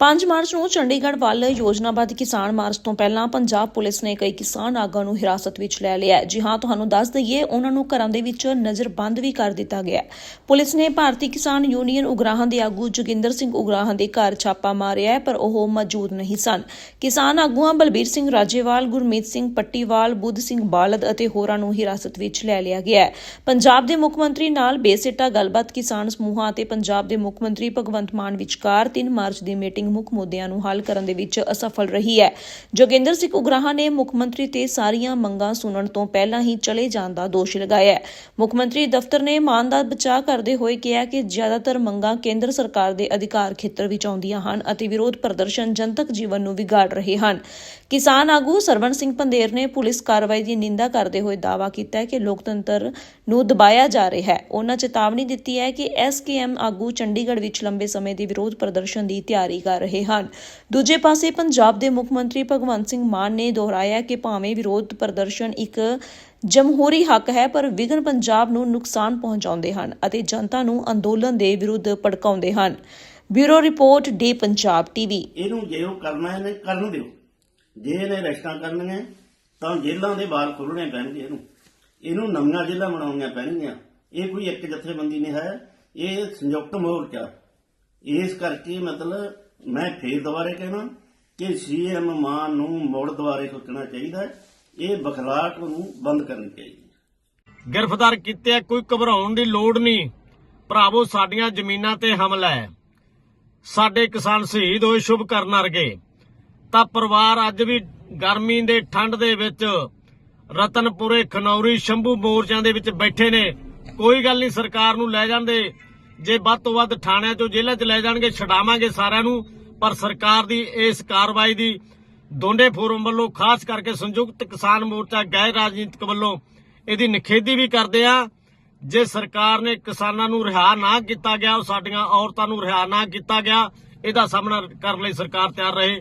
5 March ਨੂੰ ਚੰਡੀਗੜ੍ਹ ਵੱਲ ਯੋਜਨਾਬੱਧ ਕਿਸਾਨ ਮਾਰਚ ਤੋਂ ਪਹਿਲਾਂ ਪੰਜਾਬ ਪੁਲਿਸ ਨੇ ਕਈ ਕਿਸਾਨ ਆਗੂਆਂ ਨੂੰ ਹਿਰਾਸਤ ਵਿੱਚ ਲੈ ਲਿਆ ਜੀ ਹਾਂ ਤੁਹਾਨੂੰ ਦੱਸ ਦਈਏ ਉਹਨਾਂ ਨੂੰ ਘਰਾਂ ਦੇ ਵਿੱਚ ਨਜ਼ਰਬੰਦ ਵੀ ਕਰ ਦਿੱਤਾ ਗਿਆ ਪੁਲਿਸ ਨੇ ਭਾਰਤੀ ਕਿਸਾਨ ਯੂਨੀਅਨ ਉਗਰਾਹਾਂ ਦੇ ਆਗੂ ਜੋਗਿੰਦਰ ਸਿੰਘ ਉਗਰਾਹਾਂ ਦੇ ਘਰ ਛਾਪਾ ਮਾਰਿਆ ਹੈ, ਪਰ ਉਹ ਮੌਜੂਦ ਨਹੀਂ ਸਨ। ਕਿਸਾਨ ਆਗੂਆਂ ਬਲਬੀਰ ਸਿੰਘ ਰਾਜੇਵਾਲ ਗੁਰਮੀਤ ਸਿੰਘ ਪੱਟੀਵਾਲ ਬੁੱਧ ਸਿੰਘ ਬਾਲਦ ਅਤੇ ਹੋਰਾਂ ਨੂੰ ਹਿਰਾਸਤ ਵਿੱਚ ਲੈ ਲਿਆ ਗਿਆ ਹੈ। ਪੰਜਾਬ ਦੇ ਮੁੱਖ ਮੰਤਰੀ ਨਾਲ ਬੇਸਿੱਟਾ ਗੱਲਬਾਤ ਕਿਸਾਨ ਸਮੂਹਾਂ ਅਤੇ ਪੰਜਾਬ ਦੇ ਮੁੱਖ ਮੰਤਰੀ ਭਗਵੰਤ ਮਾਨ ਵਿਚਕਾਰ 3 ਮਾਰਚ ਦੀ ਮੀਟਿੰਗ ਮੁੱਖ ਮੁੱਦਿਆਂ ਨੂੰ ਹੱਲ ਕਰਨ ਦੇ ਵਿੱਚ ਅਸਫਲ ਰਹੀ ਹੈ। ਜੋਗਿੰਦਰ ਸਿੰਘ ਉਗਰਾਹਾਂ ਨੇ ਮੁੱਖ ਮੰਤਰੀ ਤੇ ਸਾਰੀਆਂ ਮੰਗਾਂ ਸੁਣਨ ਤੋਂ ਪਹਿਲਾਂ ਹੀ ਚਲੇ ਜਾਣ ਦਾ ਦੋਸ਼ ਲਗਾਇਆ ਹੈ। ਮੁੱਖ ਮੰਤਰੀ ਦਫ਼ਤਰ ਨੇ ਮਾਨ ਦਾ ਬਚਾਅ ਕਰਦੇ ਹੋਏ ਕਿਹਾ ਕਿ ਜ਼ਿਆਦਾਤਰ ਮੰਗਾਂ ਕੇਂਦਰ ਸਰਕਾਰ ਦੇ ਅਧਿਕਾਰ ਖੇਤਰ ਵਿੱਚ ਆਉਂਦੀਆਂ ਹਨ ਅਤੇ ਵਿਰੋਧ ਪ੍ਰਦਰਸ਼ਨ ਜਨਤਕ ਜੀਵਨ ਨੂੰ ਵਿਗਾੜ ਰਹੇ ਹਨ। ਕਿਸਾਨ ਆਗੂ ਸਰਵਣ ਸਿੰਘ ਪੰਦੇਰ ਨੇ ਪੁਲਿਸ ਕਾਰਵਾਈ ਦੀ ਨਿੰਦਾ ਕਰਦੇ ਹੋਏ ਦਾਅਵਾ ਕੀਤਾ ਹੈ ਕਿ ਲੋਕਤੰਤਰ ਨੂੰ ਦਬਾਇਆ ਜਾ ਰਿਹਾ ਹੈ। ਉਹਨਾਂ ਚੇਤਾਵਨੀ ਦਿੱਤੀ ਹੈ ਕਿ ਐਸਕੇਐਮ ਆਗੂ ਚੰਡੀਗੜ੍ਹ ਵਿੱਚ ਲੰਬੇ ਸਮੇਂ ਦੀ ਵਿਰੋਧ ਪ੍ਰਦਰਸ਼ਨ ਦੀ ਤਿਆਰੀ ਕਰ ਰਹੇ ਹਨ। ਦੂਜੇ ਪਾਸੇ ਪੰਜਾਬ ਦੇ ਮੁੱਖ ਮੰਤਰੀ ਭਗਵੰਤ ਸਿੰਘ ਮਾਨ ਨੇ ਦੁਹਰਾਇਆ ਕਿ ਭਾਵੇਂ ਵਿਰੋਧ ਪ੍ਰਦਰਸ਼ਨ ਇੱਕ ਜਮਹੂਰੀ ਹੱਕ ਹੈ, ਪਰ ਵਿਗਨ ਪੰਜਾਬ ਨੂੰ ਨੁਕਸਾਨ ਪਹੁੰਚਾਉਂਦੇ ਹਨ ਅਤੇ ਜਨਤਾ ਨੂੰ ਅੰਦੋਲਨ ਦੇ ਵਿਰੁੱਧ ਭੜਕਾਉਂਦੇ ਹਨ। Bureau report, the Punjab TV. ਇਹਨੂੰ ਜੇ ਉਹ ਕਰਨਾ ਇਹਨੇ ਕਰਨ ਦਿਓ। ਜੇ ਇਹਨੇ ਰੈਸਟਾਂ ਕਰਨੀਆਂ ਤਾਂ ਜੇਲ੍ਹਾਂ ਦੇ ਬਾਹਰ ਖੋਲਣੇ ਪੈਣਗੇ ਇਹਨੂੰ। ਇਹਨੂੰ ਨਵੀਆਂ ਜੇਲ੍ਹਾਂ ਬਣਾਉਣੀਆਂ ਪੈਣਗੀਆਂ। ਇਹ ਕੋਈ ਇੱਕ ਜਥੇਬੰਦੀ ਨਹੀਂ ਹੈ, ਇਹ ਸੰਯੁਕਤ ਮੋਰਚਾ। ਇਸ ਕਰਕੇ ਮਤਲਬ ਮੈਂ ਫੇਰ ਦੁਬਾਰੇ ਕਹਿਣਾ ਕਿ ਸੀਐਮ ਮਾਨ ਨੂੰ ਮੁੜ ਦੁਬਾਰੇ ਸੋਚਣਾ ਚਾਹੀਦਾ ਹੈ। ਇਹ ਬਖਲਾਟ ਨੂੰ ਬੰਦ ਕਰਨੀ ਚਾਹੀਦੀ ਹੈ। ਗ੍ਰਿਫਤਾਰ ਕੀਤੇ ਆ, ਕੋਈ ਘਬਰਾਉਣ ਦੀ ਲੋੜ ਨਹੀਂ। ਭਰਾਵੋ ਸਾਡੀਆਂ ਜ਼ਮੀਨਾਂ ਤੇ ਹਮਲਾ ਹੈ। ਸਾਡੇ ਕਿਸਾਨ ਸ਼ਹੀਦ ਹੋਏ ਸ਼ੁਭ ਕਰਨ ਅਰਗੇ ਤਾਂ ਪਰਿਵਾਰ ਅੱਜ ਵੀ ਗਰਮੀ ਦੇ ਠੰਡ ਦੇ ਵਿੱਚ ਰਤਨਪੁਰੇ ਖਨੌਰੀ ਸ਼ੰਭੂ ਮੋਰਚਿਆਂ ਦੇ ਵਿੱਚ ਬੈਠੇ ਨੇ। ਕੋਈ ਗੱਲ ਨਹੀਂ ਸਰਕਾਰ ਨੂੰ ਲੈ ਜਾਂਦੇ। ਜੇ ਵੱਧ ਤੋਂ ਵੱਧ ਥਾਣਿਆਂ ਚੋਂ ਜੇਲ੍ਹਾਂ 'ਚ ਲੈ ਜਾਣਗੇ, ਛਡਾਵਾਂਗੇ ਸਾਰਿਆਂ ਨੂੰ। ਪਰ ਸਰਕਾਰ ਦੀ ਇਸ ਕਾਰਵਾਈ ਦੀ ਦੋਂਡੇ ਫੋਰਮ ਵੱਲੋਂ, ਖਾਸ ਕਰਕੇ ਸੰਯੁਕਤ ਕਿਸਾਨ ਮੋਰਚਾ, ਗੈਰ ਰਾਜਨੀਤਿਕ ਵੱਲੋਂ ਇਹਦੀ ਨਿਖੇਧੀ ਵੀ ਕਰਦੇ ਆ। ਜੇ ਸਰਕਾਰ ਨੇ ਕਿਸਾਨਾਂ ਨੂੰ ਰਿਹਾ ਨਾ ਕੀਤਾ ਗਿਆ ਸਾਡੀਆਂ ਔਰਤਾਂ ਨੂੰ ਰਿਹਾ ਨਾ ਕੀਤਾ ਗਿਆ, ਇਹਦਾ ਸਾਹਮਣਾ ਕਰਨ ਲਈ ਸਰਕਾਰ ਤਿਆਰ ਰਹੇ।